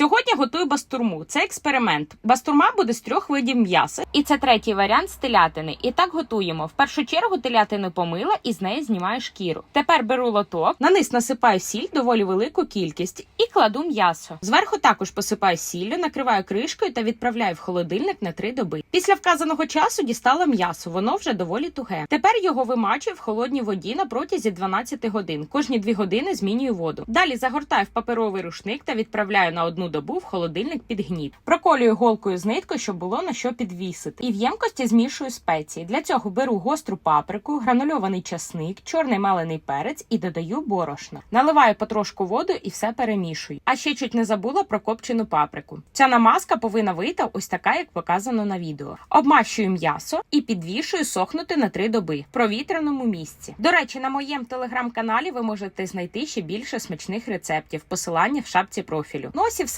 Сьогодні готую бастурму. Це експеримент. Бастурма буде з трьох видів м'яса. І це третій варіант з телятини. І так готуємо. В першу чергу телятину помила і з неї знімаю шкіру. Тепер беру лоток, на низ насипаю сіль, доволі велику кількість, і кладу м'ясо. Зверху також посипаю сіллю, накриваю кришкою та відправляю в холодильник на три доби. Після вказаного часу дістала м'ясо, воно вже доволі туге. Тепер його вимачую в холодній воді на протязі 12 годин. Кожні 2 години змінюю воду. Далі загортаю в паперовий рушник та відправляю на одну добу в холодильник під гніт. Проколюю голкою з ниткою, щоб було на що підвісити. І в ємкості змішую спеції. Для цього беру гостру паприку, гранульований часник, чорний мелений перець і додаю борошно. Наливаю потрошку воду і все перемішую. А ще чуть не забула про копчену паприку. Ця намазка повинна вийти ось така, як показано на відео. Обмащую м'ясо і підвішую сохнути на три доби в провітряному місці. До речі, на моєму телеграм-каналі ви можете знайти ще більше смачних рецептів. Посилання в шапці профілю. Ну ось і все.